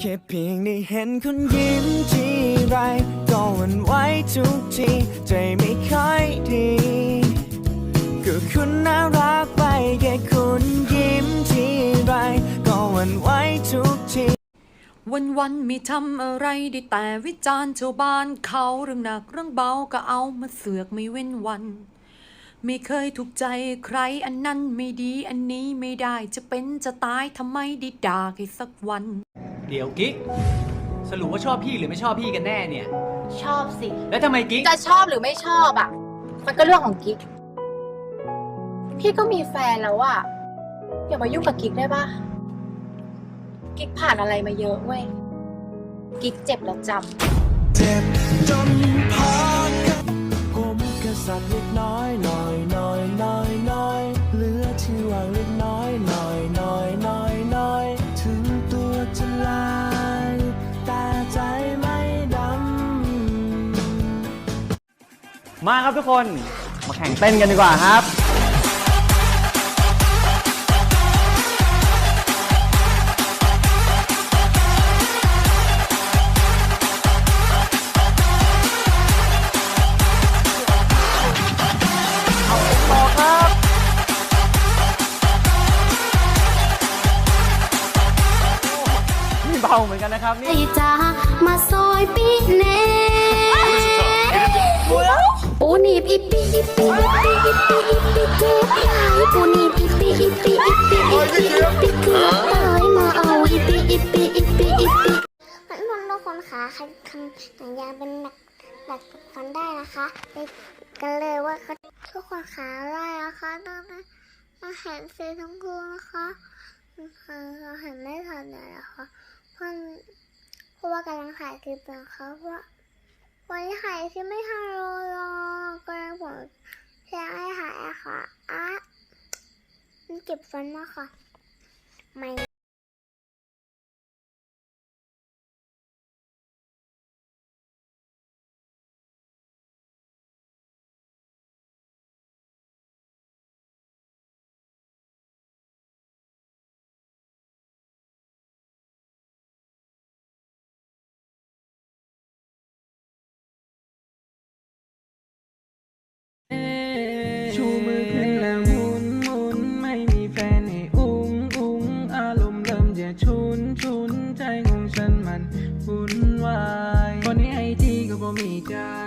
แค่เพียงได้เห็นคุณยิ้มทีไรก็หวันไหวทุกทีใจไม่ค่อยดีก็คุณน่ารักไปแค่คุณยิ้มทีไรก็หวันไหวทุกทีวันวันม่ทำอะไรได้แต่วิจารณ์ชาวบ้านเขาเรื่องหนักเรื่องเบาก็เอามาเสือกไม่เว้นวัน ไม่เคยถูกใจใครอันนั้นไม่ดีอันนี้ไม่ได้จะเป็นจะตายทำไมได้ด่าใครสักวัน เดี๋ยวกิ๊ก สรุปว่าชอบพี่หรือไม่ชอบพี่กันแน่เนี่ย ชอบสิ แล้วทำไมกิ๊ก จะชอบหรือไม่ชอบอะ มันก็เรื่องของกิ๊ก พี่ก็มีแฟนแล้วอะ อย่ามายุ่งกับกิ๊กได้ปะกิ๊กผ่านอะไรมาเยอะเว้ย กิ๊กเจ็บแล้วจำ เจ็บจนพอกับผมแค่สั่นเล็กน้อยหน่อย มาครับทุกคน มาแข่งเต้นกันดีกว่าครับ นี่เบาเหมือนกันนะครับนี่ ไอ้จ้ามาซอยปีเน่ ปูนีบอีปีอีปีอีปีอีปีอีปีเจ็บหายปูนีบอีปีอีปีอีปีอีปีอีปีเกือตายมาเอาอีปีอีปีอีปีอีปีมันมันทุกคนขาใครทำหนังยางเป็นหนักหนักฟันได้นะคะไปกันเลยว่าเทุกคนขาได้นะคะต้องต้องเห็นสีชมพูนะคะเราเห็นไม่ทันเลยนะคะเพราะเพราะว่ากำลังถ่ายคลิปนะคะเพราะ ว่าวันที่ถ่ายคลิปไม่ทันเลยอะก็เลยผมแชร์ให้หายค่ะอะมันเก็บฟันมากค่ะ ไม่ 你家。